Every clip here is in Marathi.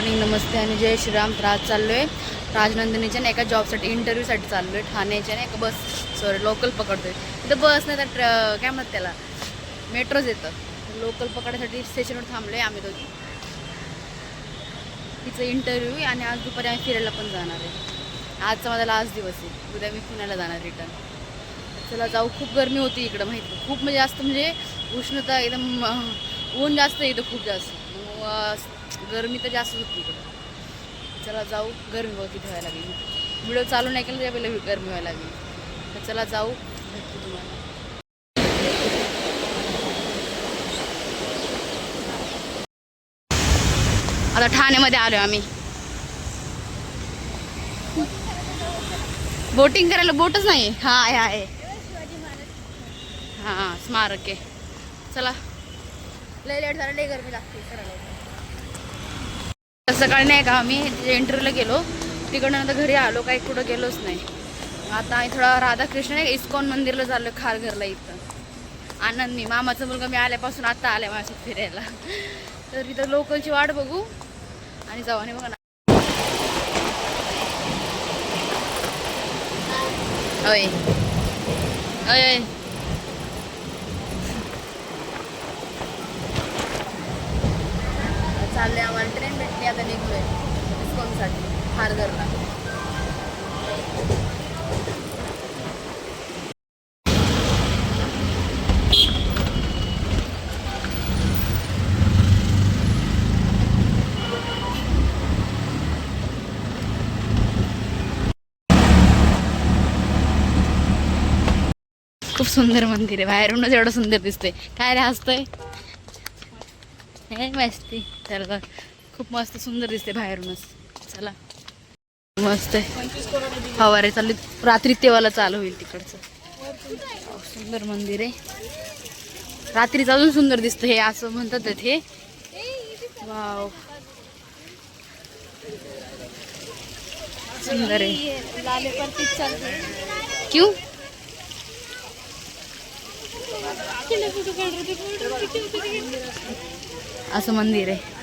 मॉर्निंग नमस्ते आणि जय श्रीराम. त्रास चाललो आहे राजनंदिनीच्या ना एका जॉबसाठी इंटरव्ह्यूसाठी चाललो आहे ठाण्याच्या ना एका बस सॉरी लोकल पकडतो आहे तिथं बस नाही तर ट्र काय म्हणतात त्याला? मेट्रोच येतं. लोकल पकडण्यासाठी स्टेशनवर थांबलो आहे आम्ही दोघी. तिचं इंटरव्ह्यू आहे आणि आज दुपारी आम्ही फिरायला पण जाणार आहे. आजचा माझा लास्ट दिवस आहे. उद्या मी पुण्याला जाणार रिटर्न चला जाऊ. खूप गरमी होती इकडं माहिती खूप म्हणजे जास्त म्हणजे उष्णता एकदम ऊन जास्त आहे इथं खूप जास्त. मग, गरमी तर जास्त होती इकडं. चला जाऊ गरमी बघ किती व्हायला लागली. व्हिडिओ चालू नाही केलं त्या पहिलं गरमी व्हायला लागली. तर चला जाऊ भेटतो तुम्हाला. आता ठाण्यामध्ये आलो आम्ही. बोटिंग करायला बोटच नाही. हा आहे आहे हां स्मारक आहे. चला. लय लेट झालं लय गरमी लागते करायला. सकाळी नाही का आम्ही इंटरव्ह्यूला गेलो. तिकडनं आता घरी आलो काही कुठं गेलोच नाही. आता आम्ही थोडा राधाकृष्ण नाही इस्कॉन मंदिरला चाललो खारघरला इथं. आनंद मी मामाचा मुलगा मी आल्यापासून आता आल्या माझ्या फिरायला. तर इथं लोकलची वाट बघू आणि जाऊ आणि बघा ना. अय अय चालले आम्हाला ट्रेन भेटली आता निघलोय इस्कॉनसाठी खारघरला खूप सुंदर मंदिर आहे. बाहेरूनच एवढं सुंदर दिसतंय. काय रे हसतंय? मस्ती. चल बघ. खूप मस्त सुंदर दिसते बाहेरूनच. चला. मस्त आहे. फवारे चालली. रात्री तेव्हाला चालू होईल तिकडचं. सुंदर मंदिर आहे. रात्रीच अजून सुंदर दिसतं हे असं म्हणतात हे. वाव. सुंदर आहे. क्यू? असं मंदिर आहे.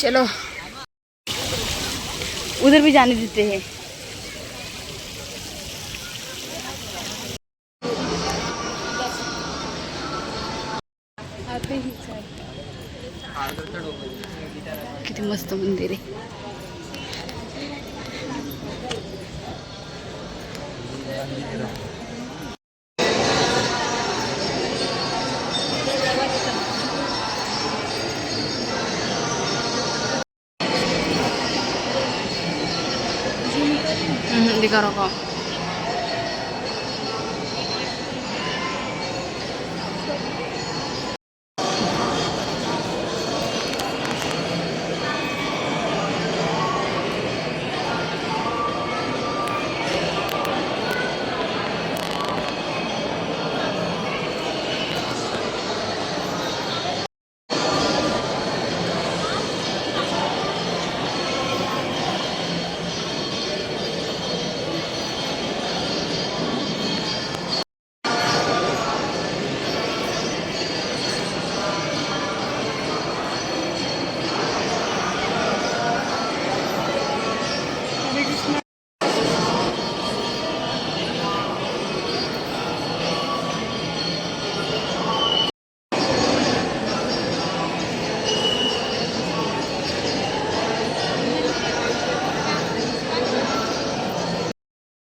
चलो उधर भी जाने देते हैं किती मस्त मंदिर आहे you. ਦੀ ਕਰੋ ਕੋ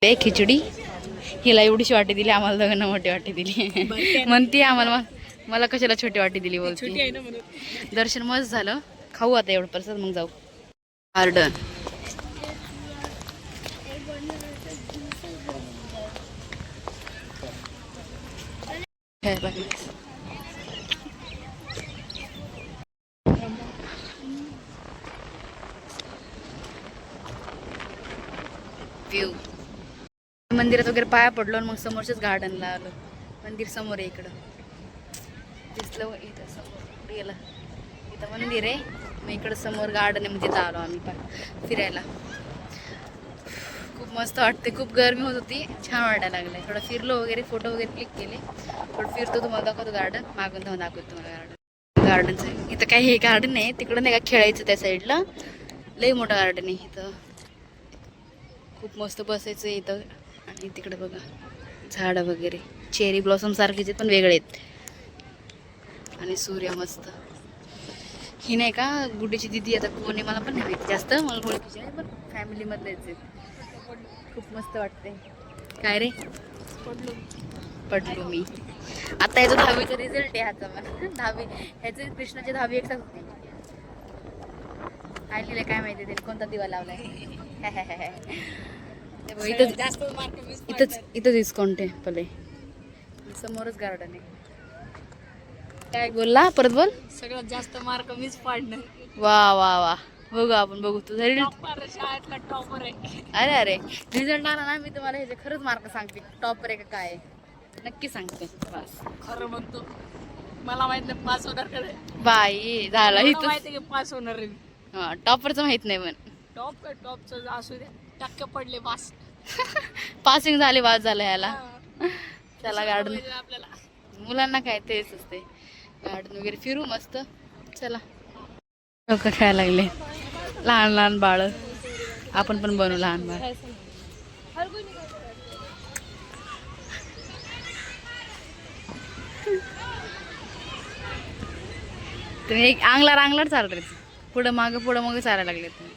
ते खिचडी. हिला एवढीशी वाटी दिली आम्हाला दोघांना मोठी वाटी दिली. म्हणते आम्हाला मला कशाला छोटी वाटी दिली बोलते. दर्शन मस्त झालं. खाऊ आता एवढं परसाद मग जाऊ. गार्डन व्ह्यू मंदिरात वगैरे पाया पडलो आणि मग समोरच्याच गार्डनला आलो. मंदिर समोर आहे इकडं. दिसलं इथं समोर. गेलं. इथं मंदिर आहे. मग इकडं समोर गार्डन आहे. म्हणजे तिथं आलो आम्ही पण फिरायला. खूप मस्त वाटते खूप गरमी होत होती. छान वाटायला लागलं थोडं फिरलो वगैरे फोटो वगैरे क्लिक केले. थोडं फिरतो तुम्हाला दाखवतो गार्डन मागून जाऊन दाखवतो तुम्हाला गार्डन गार्डनचं इथं काही हे गार्डन आहे तिकडं नाही का खेळायचं त्या साईडला लई मोठं गार्डन आहे इथं. खूप मस्त बसायचं इथं. आणि तिकडे बघा झाडं वगैरे. चेरी ब्लॉसमसारखेचे पण वेगळे आहेत. आणि सूर्य मस्त. ही नाही का गुड्डीची दिदी आता कोणी मला पण नाही माहिती जास्त मला ओळखीची आहे पण फॅमिलीमधलेच आहेत. खूप मस्त वाटते काय रे? पडलो मी. आता याचा दहावीचा रिझल्ट आहे ह्याचा मला. दहावी ह्याचे कृष्णाची दहावी एकटाच होती. काय लिहिलंय काय माहिती त्याने कोणता दिवा लावलाय? इथंच जास्त मार्क वीस इथंच इथंच डिस्काउंट आहे पले? समोरच गार्डन आहे. काय बोलला? परत बोल. सगळ्यात जास्त मार्क मीच पाडणार. वा वा वा. बघू आपण बघू. तुझा रिझल्ट शाळेतला टॉपर आहे. अरे अरे. रिझल्ट आला ना मी तुम्हाला ह्याचे खरंच मार्क सांगते. टॉपर आहे का काय. नक्की सांगते. बस. खरं म्हणतो मला माहीत नाही पास होणार कडे बाई झाला इथं माहिती की पास होणार टॉपरचं माहीत नाही पण. टॉप का टॉपचं असू द्या. टक्के पडले पास पासिंग झाले वाद झाला ह्याला. चला गार्डन आपल्याला? मुलांना काय तेच असते गार्डन वगैरे फिरू मस्त. चला. लोक खेळायला लागले. लहान लहान बाळ. आपण पण बनवू लहान बाळ. तुम्ही एक अंगला रांगलाच चालत रे पुढं मागं पुढं मग चालायला लागले तुम्ही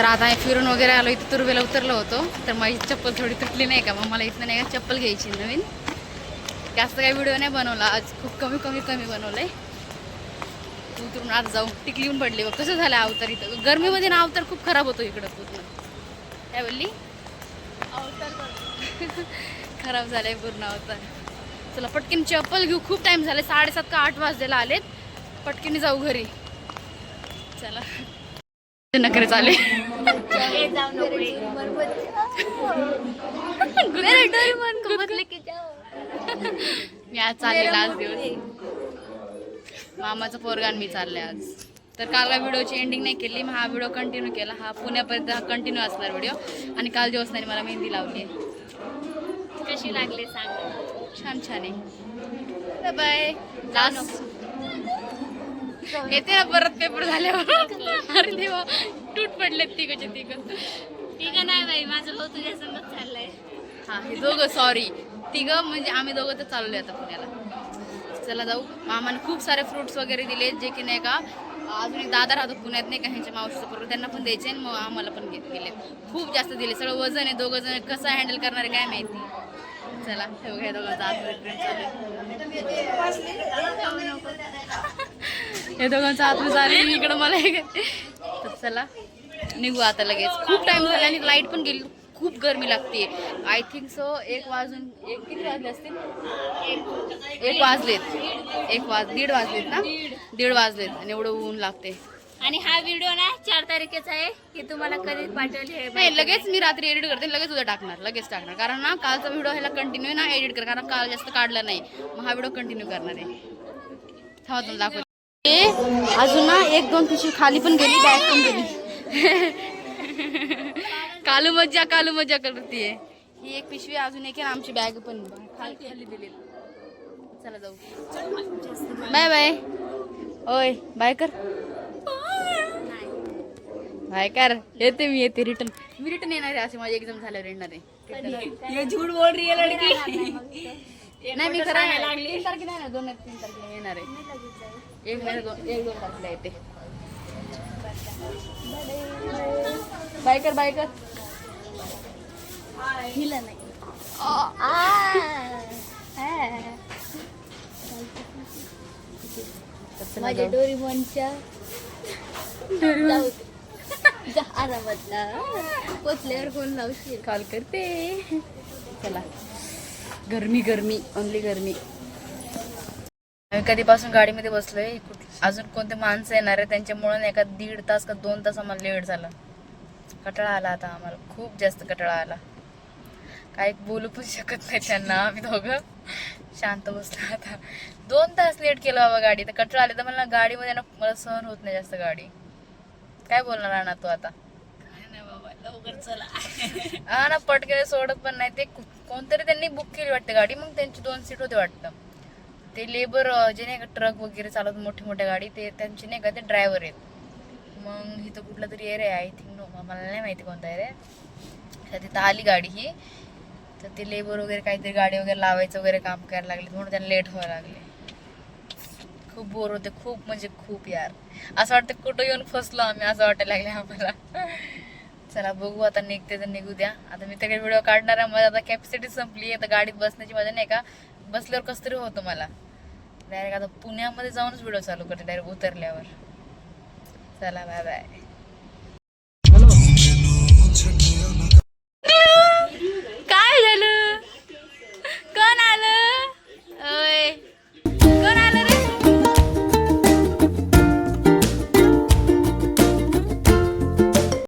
तर आता आम्ही फिरून वगैरे आलो इथं तुर्वेला उतरलो होतो. तर माझी चप्पल थोडी तुटली नाही का? मग मला इथं नाही का चप्पल घ्यायची नवीन. जास्त काही व्हिडिओ नाही बनवला. आज खूप कमी कमी कमी बनवलंय. उतरून आज जाऊ. टिकली येऊन पडली बघ. कसं झालं अवतार इथं? गरमीमध्ये ना अवतार खूप खराब होतो इकडं पूर्ण. काय बोलली? खराब झालाय पूर्ण अवतार. चला पटकीन चप्पल घेऊ. खूप टाइम झाले साडेसात का आठ वाजलेला आलेत. पटकीने जाऊ घरी. चला. नखरे चाले मी आज चालले आज दिवस. मामाचं पोरगा आणि मी चालले आज. तर काल काय व्हिडिओची एंडिंग नाही केली मग हा व्हिडिओ कंटिन्यू केला. हा पुण्यापर्यंत हा कंटिन्यू असणार व्हिडिओ. आणि काल दिवसनाने मला मेहंदी लावली. कशी लागली सांग. छान छान आहे. बाय लास्ट येते ना परत पेपर झाल्यावर. अरे देवा तूट पडले तिघचे तिघ. ठीक नाही बाई माझं भाऊ तुझ्या संगत चाललंय. हा हे दोघं सॉरी तिघं म्हणजे आम्ही दोघं तर चाललोय आता पुण्याला. चला जाऊ. मामाने खूप सारे फ्रुट्स वगैरे दिले जे की नाही का अजून एक दादा राहतो पुण्यात नाही का ह्यांच्या मावशीचं बरोबर त्यांना पण द्यायचे आणि मग आम्हाला पण घेत गेले खूप जास्त दिले. सगळं वजन आहे दोघं जण कसं हँडल करणार काय माहिती. चला हे बघा हे दोघं आतमध्ये चालू हे दोघांचं आतमध्ये चालू इकडं मला तर चला निघू आता लगेच. खूप टाइम झाला आणि लाइट पण गेली. खूप गरमी लागते आय थिंक सो एक वाजून एक किती वाजले असतील? एक वाजलेत. एक वाज दीड वाजलेत ना? दीड वाजलेत. आणि एवढं ऊन लागते आणि हा व्हिडिओ ना चार तारखेचा आहे की तुम्हाला कधी पाठवली नाही लगेच मी रात्री एडिट करते लगेच उद्या टाकणार लगेच टाकणार. कारण ना कालचा व्हिडिओ ह्याला कंटिन्यू ना एडिट कर कारण काल जास्त काढला नाही. मग हा व्हिडिओ कंटिन्यू करणार आहे. थांबा तुम्ही दाखव अजून ना एक दोन पिशवी खाली पण गेली बॅग पण गेली. कालू मज्जा कालू मज्जा करते ही एक पिशवी अजून एक आहे आमची बॅग पण. खाली खाली दिली चला जाऊ. बाय बाय ओय बाय कर. बाय कर. येते मी येते रिटर्न मी रिटर्न येणार आहे असे माझी एक्झाम झाल्यावर येणार आहे. ये झूठ बोल रही है लड़की. नाही मी खरं लागली. तीन तारखेला आहे ना दोन तीन तारखेला येणार आहे. एक महिना दोन एक दोन तारखेला येते. बाय कर बाय कर हिला नाही. माझ्या. डोरीमोनच्या जा पोचल्यावर लावशील. कॉल करते. चला. गरमी गरमी. ओनली गरमी. आम्ही कधीपासून गाडीमध्ये बसलोय. अजून कोणते माणसं येणार आहे त्यांच्यामुळे नाही का दीड तास का दोन तास आम्हाला लेट झाला. कटाळा आला आता आम्हाला. खूप जास्त कटाळा आला. काय बोलू पण शकत नाही त्यांना. आम्ही दोघं शांत बसलो आता. दोन तास लेट केलं बाबा गाडी. तर कटाळा आले तर मला गाडीमध्ये ना मला सहन होत नाही जास्त गाडी. काय बोलणार ना तू आता? काय नाही बाबा लवकर चला. हा ना पटकन सोडत पण नाही. ते कोणतरी त्यांनी बुक केली वाटतं गाडी मग त्यांची दोन सीट होते वाटतं. ते लेबर जे नाही का ट्रक वगैरे चालवत मोठी मोठ्या गाडी ते त्यांचे नाही का ते ड्रायव्हर आहेत. मग इथं कुठला तरी एरिया आहे आय थिंक नो मला नाही माहिती कोणता एरिया तर तिथं आली गाडी ही. तर ते लेबर वगैरे काहीतरी गाडी वगैरे लावायचं वगैरे काम करायला लागले म्हणून त्यांना लेट व्हायला लागले. खूप बोर होते खूप म्हणजे खूप यार. असं वाटतं कुठं येऊन फसलो आम्ही असं वाटायला लागले आम्हाला. चला बघू आता निघते तर निघू द्या. आता मी तिकडे व्हिडिओ काढणार आहे मला आता कॅपॅसिटी संपली आहे तर गाडीत बसण्याची मजा नाही का? बसल्यावर कसं तरी होतं मला. डायरेक्ट आता पुण्यामध्ये जाऊनच व्हिडिओ चालू करते डायरेक्ट उतरल्यावर. चला बाय बाय